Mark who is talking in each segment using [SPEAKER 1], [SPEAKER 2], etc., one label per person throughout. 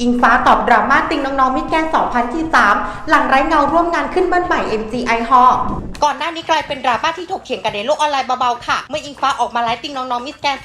[SPEAKER 1] อิงฟ้าตอบดราม่าติงน้องๆมิแกน2023 หลังไร้เงาร่วมงานขึ้นบ้านใหม่ MGI Hall ก่อนหน้านี้กลายเป็นดราม่าที่ถกเถียงกันในโลกออนไลน์เบาๆค่ะ เมื่ออิงฟ้าออกมาไลฟ์ติงน้องๆมิสแกน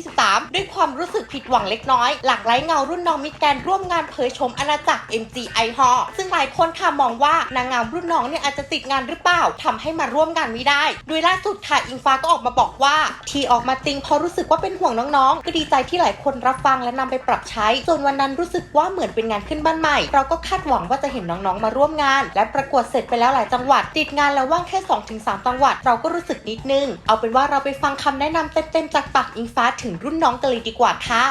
[SPEAKER 1] 2023 ด้วยความรู้สึกผิดหวังเล็กน้อย หลังไร้เงารุ่นน้องมิสแกนร่วมงานเผยชมอาณาจักร MGI Hall ซึ่งหลายคนค่ะมองว่านางงามรุ่นน้องเนี่ยอาจจะติดงานหรือเปล่าทำให้มาร่วมงานไม่ได้ โดยล่าสุดค่ะอิงฟ้าก็ออกมาบอกว่าที่ออกมาติงเพราะรู้สึกว่าเป็นห่วงน้องๆ ก็ดีใจที่หลายคนรับฟังและนำไปปรับใช้ ส่วนวันนั้นรู้สึกว่าเหมือนเป็นงานขึ้นบ้านใหม่ เราก็คาดหวังว่าจะเห็นน้องๆมาร่วมงาน และประกวดเสร็จไปแล้วหลายจังหวัดติดงานแล้วว่างแค่2-3จังหวัด เราก็รู้สึกนิดนึง เอาเป็นว่าเราไปฟังคำแนะนำเต็มๆจากปากอิงฟ้าถึงรุ่นน้องกันเลยดีกว่าค่ะ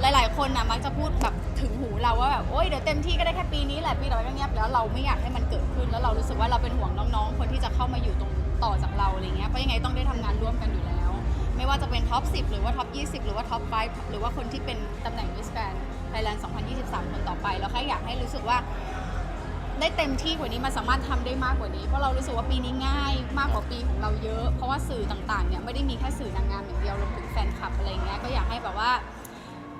[SPEAKER 2] หลาย ๆ คนนะมักจะพูดแบบถึงหูเราว่าแบบโอ๊ยเดี๋ยวเต็มที่ก็ได้แค่ปีนี้แหละปีต่อไปก็เงียบแล้วเราไม่อยากให้มันเกิดขึ้น แล้วเรารู้สึกว่าเราเป็นห่วงน้องๆ คนที่จะเข้ามาอยู่ตรงต่อจากเราอะไรเงี้ยเพราะยังไงต้องได้ทำงานร่วมกันอยู่แล้ว ไม่ว่าจะเป็นท็อป 10 หรือว่าท็อป 20 หรือว่าท็อป 5 หรือว่าคนที่เป็นตำแหน่งมิสแกรนไทยแลนด์ 2023 คนต่อไปแล้วแค่อยากให้รู้สึกว่า ได้เต็มที่กว่านี้มันสามารถทำได้มากกว่านี้ เพราะเรารู้สึกว่าปีนี้ง่ายมากกว่าปีของเราเยอะ เพราะว่าสื่อต่างๆเนี่ยไม่ได้มีแค่สื่อนางงามอย่างเดียวรวมถึงแฟนคลับอะไรเงี้ยก็อยากให้แบบว่า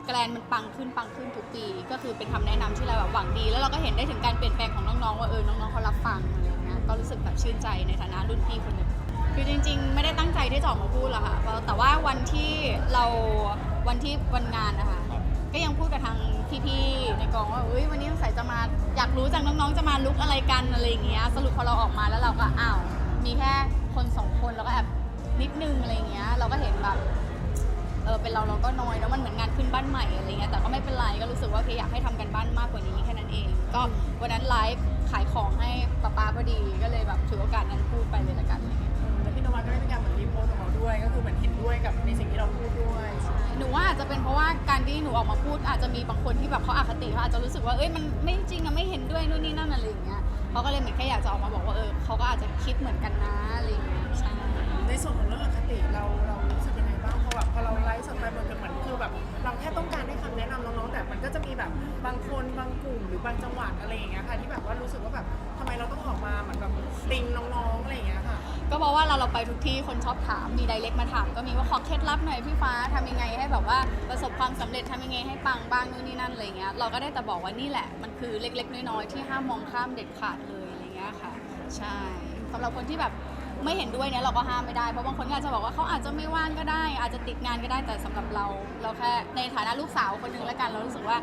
[SPEAKER 2] แกรนมันปังขึ้นปังขึ้นทุกปี ก็คือเป็นคำแนะนำที่เราแบบหวังดี แล้วเราก็เห็นได้ถึงการเปลี่ยนแปลงของน้องๆว่าเออน้องๆเขารับฟังอะไรเงี้ยก็รู้สึกแบบชื่นใจในฐานะรุ่นพี่คนหนึ่งคือจริง ๆ ไม่ได้ตั้งใจที่จะออกมาพูดหรอกค่ะแต่ว่าวันที่เราวันที่วันงานนะคะ ก็ยังพูดกับทางพี่ๆในกองว่าเอ้ยวันนี้สงสัยจะมาอยากรู้จังน้องๆจะมาลุกอะไรกันอะไรอย่างเงี้ยสรุปพอเราออกมาแล้วเราก็อ้าวมีแค่คนสองคนแล้วก็แอบนิดนึงอะไรอย่างเงี้ยเราก็เห็นแบบเออเป็นเราเราก็น้อยแล้วมันเหมือนงานขึ้นบ้านใหม่อะไรเงี้ยแต่ก็ไม่เป็นไรก็รู้สึกว่าโอเคอยากให้ทำกันบ้านมากกว่านี้แค่นั้นเอง ก็วันนั้นไลฟ์ขายของให้ป้าป้าพอดีก็เลยแบบถือโอกาสนั้นพูดไปเลยละกันอะไรเงี้ย
[SPEAKER 3] แล้วพี่นวัดก็ได้มีการเหมือนรีโพสต์ของเราด้วย ก็คือเหมือนเห็นด้วยกับในสิ่งที่เราพูดด้วย
[SPEAKER 2] หนูว่าอาจจะเป็นเพราะว่าการ ที่หนูออกมาพูดอาจจะมีบางคนที่แบบเขาอาคติเขาอาจจะรู้สึกว่าเอ้ยมันไม่จริงอะไม่เห็นด้วยนู่นนี่นั่นอะไรอย่างเงี้ยเขาก็เลยเหมือนแค่อยากจะออกมาบอกว่าเออเขาก็อาจจะคิดเหมือนกันนะอะไรอย่างเงี้ยใช่
[SPEAKER 3] ในส่วนของเรื่องอคติเราเรารู้สึกยังไงบ้างเพราะแบบพอเราไลฟ์สดไปมันก็เหมือนคือแบบเราแค่ต้องการให้คำแนะนำน้องๆแต่มันก็จะมีแบบบางคนบางกลุ่มหรือบางจังหวัดอะไรอย่างเงี้ยค่ะที่แบบว่ารู้สึกว่าแบบทำไมเราต้องออกมาเหมือนแบบติงน้อง
[SPEAKER 2] ก็เพราะว่าเราเราไปทุกที่คนชอบถามมีไดเรกมาถาม ก็มีว่าขอเคล็ดลับหน่อยพี่ฟ้าทำยังไงให้แบบว่าประสบความสำเร็จทำยังไงให้ปังบ้างนู่นนี่นั่นอะไรเงี้ยเราก็ได้แต่บอกว่านี่แหละมันคือเล็ก ๆ น้อยๆที่ห้ามมองข้ามเด็ดขาดเลยอะไรเงี้ยค่ะ ใช่สำหรับคนที่แบบไม่เห็นด้วยเนี่ยเราก็ห้ามไม่ได้เพราะบางคนก็อาจจะบอกว่าเขาอาจจะไม่ว่างก็ได้ อาจจะติดงานก็ได้แต่สำหรับเราเราแค่ในฐานะลูกสาวคนหนึงแล้วกันเรารู้สึกว่า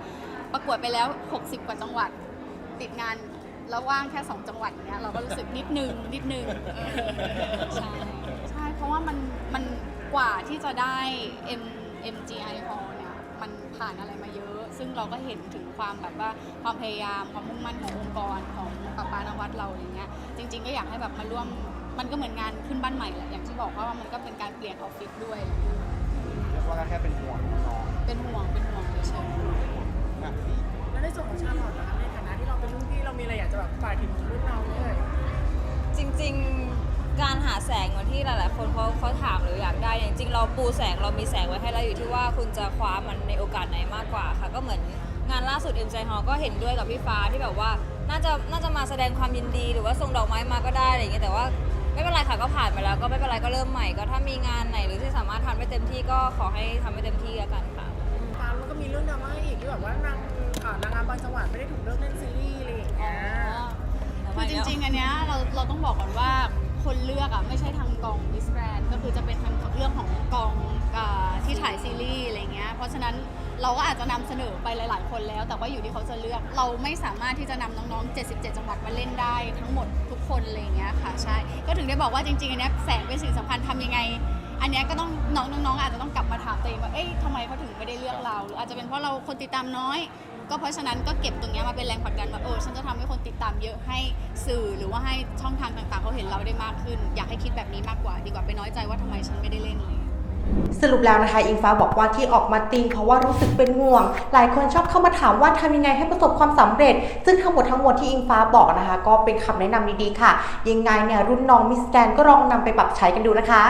[SPEAKER 2] ประกวดไปแล้ว 60 กว่าจังหวัดติดงาน แล้วว่างแค่ 2 จังหวัดเนี้ยเราก็รู้สึกนิดนึงนิดนึงใช่ใช่เพราะว่ามันมันกว่าที่จะได้ M MGI Hall เนี่ยมันผ่านอะไรมาเยอะ ซึ่งเราก็เห็นถึงความแบบว่าความพยายามความมุ่งมั่นขององค์กรของป้าปานวัดเราอย่างเงี้ยจริง ๆ ก็อยากให้แบบมาร่วมมันก็เหมือนงานขึ้นบ้านใหม่แหละอย่างที่บอกว่ามันก็เป็นการเปลี่ยนออฟฟิศด้วย
[SPEAKER 4] เรียกว่าก็แค่เป็นห่วงน้อง
[SPEAKER 2] เป็นห่วงเป็นห่วงเฉยๆ
[SPEAKER 4] ๆนะพี่
[SPEAKER 3] แล้วในส่วนของชาลอตนะคะ แส
[SPEAKER 5] งเหมือนที่หลาย ๆ คนเขาเขาถามหรืออยากได้เนี่ยจริงๆเราปูแสงเรามีแสงไว้ให้แล้วอยู่ที่ว่าคุณจะคว้ามันในโอกาสไหนมากกว่าค่ะ ก็เหมือนงานล่าสุด m อ็มไฮอก็เห็นด้วยกับพี่ฟ้าที่แบบว่าน่าจะน่าจะมาแสดงความยินดีหรือว่าส่งดอกไม้มาก็ได้อะไรอย่างเงี้ยแต่ว่าไม่เป็นไรค่ะก็ผ่านไปแล้ว ก็ไม่เป็นไรก็เริ่มใหม่ก็ถ้ามีงานไหนหรือที่สามารถทำได้เต็มที่ก็ขอให้ทำให้เต็มที่แล้วกันค่ะ
[SPEAKER 3] ฟาร์มมันก็มีเรื่องดราม่าอีกที่แบบว่านางอ่านางงามบางจังหวัดไม่ได้ถูกเลิกเล่นซีรีส์อะไรอย่างเงี้ย
[SPEAKER 2] คือจริงๆ อันเนี้ยเราเราต้องบอกก่อนว่า คนเลือกอะไม่ใช่ทางกองมิสแกรนก็คือจะเป็นทางเรื่องของกองอที่ถ่ายซีรีส์อะไรเงี้ยเพราะฉะนั้นเราก็อาจจะนำเสนอไปหลาย ๆ คนแล้ว แต่ว่าอยู่ที่เขาจะเลือกเราไม่สามารถที่จะนำน้อง ๆ 77 จังหวัดมาเล่นได้ทั้งหมดทุกคนอะไรเงี้ยค่ะใช่ก็ถึงได้บอกว่าจริงๆอันนี้แสงเป็นสิ่งสำคัญทำยังไง อันนี้ก็ต้องน้องๆอาจจะต้องกลับมาถามตัวเองว่าเอ๊ะทำไมเขาถึงไม่ได้เลือกเราหรืออาจจะเป็นเพราะเราคนติดตามน้อย ก็เพราะฉะนั้นก็เก็บตรงนี้มาเป็นแรงผลักดันว่าเออฉันจะทำให้คนติดตามเยอะให้สื่อหรือว่าให้ช่องทางต่างๆเขาเห็นเราได้มากขึ้น อยากให้คิดแบบนี้มากกว่า ดีกว่าไปน้อยใจว่าทำไมฉันไม่ได้เล่นเลย
[SPEAKER 1] สรุปแล้วนะคะ อิงฟ้าบอกว่าที่ออกมาติงเพราะว่ารู้สึกเป็นห่วง หลายคนชอบเข้ามาถามว่าทำยังไงให้ประสบความสำเร็จ ซึ่งทั้งหมดทั้งมวลที่อิงฟ้าบอกนะคะ ก็เป็นคำแนะนำดีๆค่ะ ยังไงเนี่ยรุ่นน้องมิสแกนก็ลองนำไปปรับใช้กันดูนะคะ